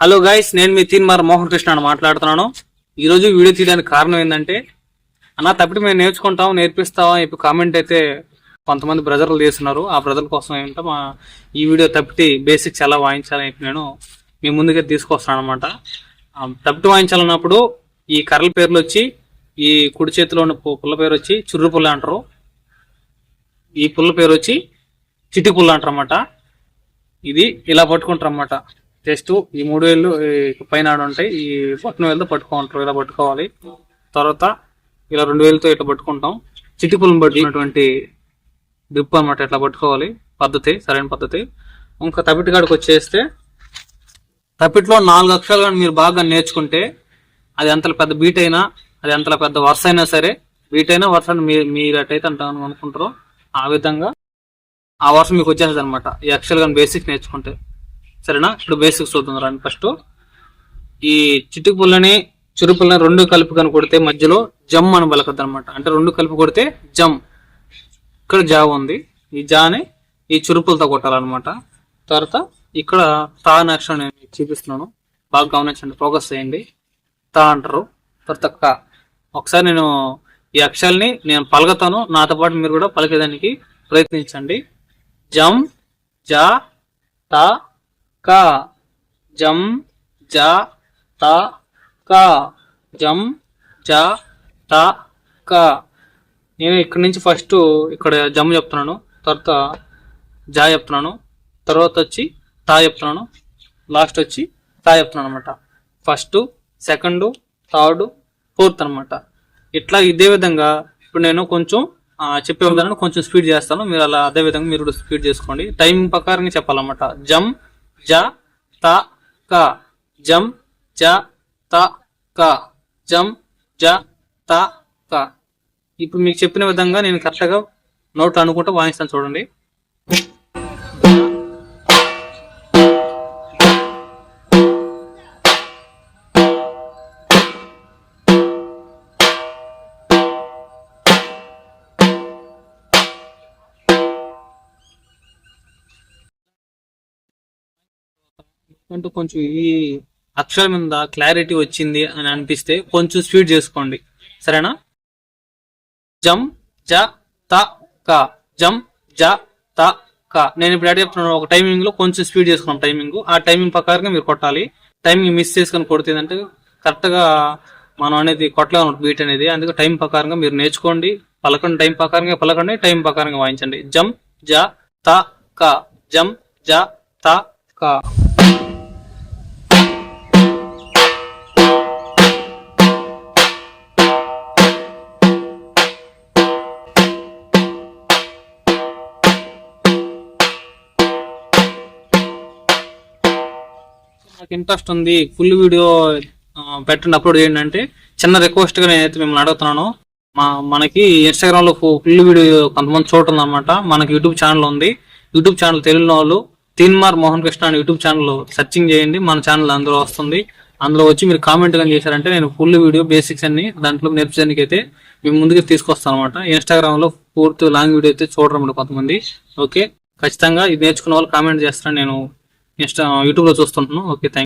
Hello guys నేను మీ తీన్మార్ మోహన్ కృష్ణ అని మాట్లాడుతున్నాను. ఈరోజు వీడియో తీయడానికి కారణం ఏంటంటే అన్న తప్పిటి మేము నేర్చుకుంటాం నేర్పిస్తాం అని చెప్పి కామెంట్ అయితే కొంతమంది బ్రదర్లు చేస్తున్నారు. ఆ బ్రదర్ కోసం ఏంటో మా ఈ వీడియో తప్పిటి బేసిక్స్ ఎలా వాయించాలని చెప్పి నేను మీ ముందుగా తీసుకొస్తాను అనమాట తప్పిటి వాయించాలన్నప్పుడు ఈ కర్రల పేర్లు వచ్చి ఈ కుడి చేతిలో ఉన్న పుల్ల పేరు వచ్చి చుర్రు పుల్ల అంటారు. ఈ పుల్ల పేరు వచ్చి చిటి పుల్ల అంటారు అన్నమాట. ఇది ఇలా పట్టుకుంటారు అన్నమాట. జస్ట్ ఈ మూడు వేళ్ళు పైన ఆడ ఉంటాయి. ఈ బొట్టన వేలతో పట్టుకుంటారు ఇలా పట్టుకోవాలి. తర్వాత ఇలా రెండు వేలతో ఇట్లా పట్టుకుంటాం. చిట్టి పుల్లని పట్టినటువంటి గ్రిప్ అన్నమాట ఇట్లా పట్టుకోవాలి. పద్ధతి సరైన పద్ధతి. ఇంకా తప్పిటి కాడికి వచ్చేస్తే తప్పిట్లో నాలుగు అక్షరాలు కానీ మీరు బాగా నేర్చుకుంటే అది ఎంత పెద్ద బీట్ అయినా అది ఎంత పెద్ద వరుస అయినా సరే బీట్ అయినా వరుస మీరు మీరు ఎటైతే అంటాను అనుకుంటారో ఆ విధంగా ఆ వర్షం మీకు వచ్చేస్తుంది అనమాట ఈ అక్షరాలు కానీ బేసిక్ నేర్చుకుంటే. సరేనా? ఇప్పుడు బేసిక్స్ చూద్దాం రండి ఫస్ట్ ఈ చిట్టుకు పుల్లని చిరు పుల్లని రెండు కలిపి కనుక కొడితే మధ్యలో జమ్ అని పలకద్దు అనమాట అంటే రెండు కలిపి కొడితే జమ్. ఇక్కడ జా ఉంది. ఈ జాని ఈ చురుపులతో కొట్టాలన్నమాట. తర్వాత ఇక్కడ తా అనే అక్షరం నేను చూపిస్తున్నాను. బాగా గమనించండి ఫోకస్ చేయండి. తా అంటారు. తర్వాత క. ఒకసారి నేను ఈ అక్షరాల్ని నేను పలకతాను. నాతో పాటు మీరు కూడా పలికేదానికి ప్రయత్నించండి. జమ్ జా తా క జం జా త క జం జ ట క. నేను ఇక్కడ నుంచి ఫస్ట్ ఇక్కడ జమ్ చెప్తున్నాను తర్వాత జా చెప్తున్నాను తర్వాత వచ్చి తా చెప్తున్నాను లాస్ట్ వచ్చి తా చెప్తున్నాను అనమాట ఫస్ట్ సెకండ్ థర్డ్ ఫోర్త్ అనమాట ఇట్లా ఇదే విధంగా ఇప్పుడు నేను కొంచెం చెప్పే విధానం కొంచెం స్పీడ్ చేస్తాను. మీరు అలా అదే విధంగా మీరు కూడా స్పీడ్ చేసుకోండి. టైం ప్రకారంగా చెప్పాలన్నమాట. జమ్ జ త క. జం జ త క. జం జ త క. ఇప్పుడు మీకు చెప్పిన విధంగా నేను కరెక్ట్గా నోట్ అనుకుంటూ వాయిస్తాను చూడండి. అంటూ కొంచెం ఈ అక్షరం మీద క్లారిటీ వచ్చింది అని అనిపిస్తే కొంచెం స్పీడ్ చేసుకోండి. సరేనా? జమ్ జ త క. జమ్ జ త క. నేను ఇప్పుడు అడిగి చెప్తున్నాను ఒక టైమింగ్లో కొంచెం స్పీడ్ చేసుకున్నాం టైమింగ్ ఆ టైమింగ్ ప్రకారంగా మీరు కొట్టాలి. టైమింగ్ మిస్ చేసుకొని కొడితే అంటే కరెక్ట్గా మనం అనేది కొట్టలేము బీట్ అనేది. అందుకే టైం ప్రకారంగా మీరు నేర్చుకోండి. పలకండి టైం ప్రకారంగా పలకండి టైం ప్రకారంగా వాయించండి. జమ్ జ త క. జమ్ జ త క. నాకు ఇంట్రెస్ట్ ఉంది. ఫుల్ వీడియో పెట్టండి అప్లోడ్ చేయండి అంటే చిన్న రిక్వెస్ట్గా నేనైతే మిమ్మల్ని అడుగుతున్నాను. మా మనకి ఇన్స్టాగ్రామ్లో ఫుల్ వీడియో కొంతమంది చూడటం అనమాట మనకి యూట్యూబ్ ఛానల్ ఉంది. యూట్యూబ్ ఛానల్ తెలియని వాళ్ళు తీన్మార్ మోహన్ కృష్ణ అని యూట్యూబ్ ఛానల్ సెర్చింగ్ చేయండి. మన ఛానల్ అందులో వస్తుంది. అందులో వచ్చి మీరు కామెంట్ కానీ చేశారంటే నేను ఫుల్ వీడియో బేసిక్స్ అన్ని దాంట్లో నేర్పించడానికి అయితే మేము ముందుకు తీసుకొస్తాను అనమాట ఇన్స్టాగ్రామ్లో పూర్తి లాంగ్ వీడియో అయితే చూడడం కొంతమంది. ఓకే ఖచ్చితంగా ఇది నేర్చుకున్న వాళ్ళు కామెంట్ చేస్తాను నేను ఇన్స్టా యూట్యూబ్లో చూస్తుంటున్నాను. Okay thank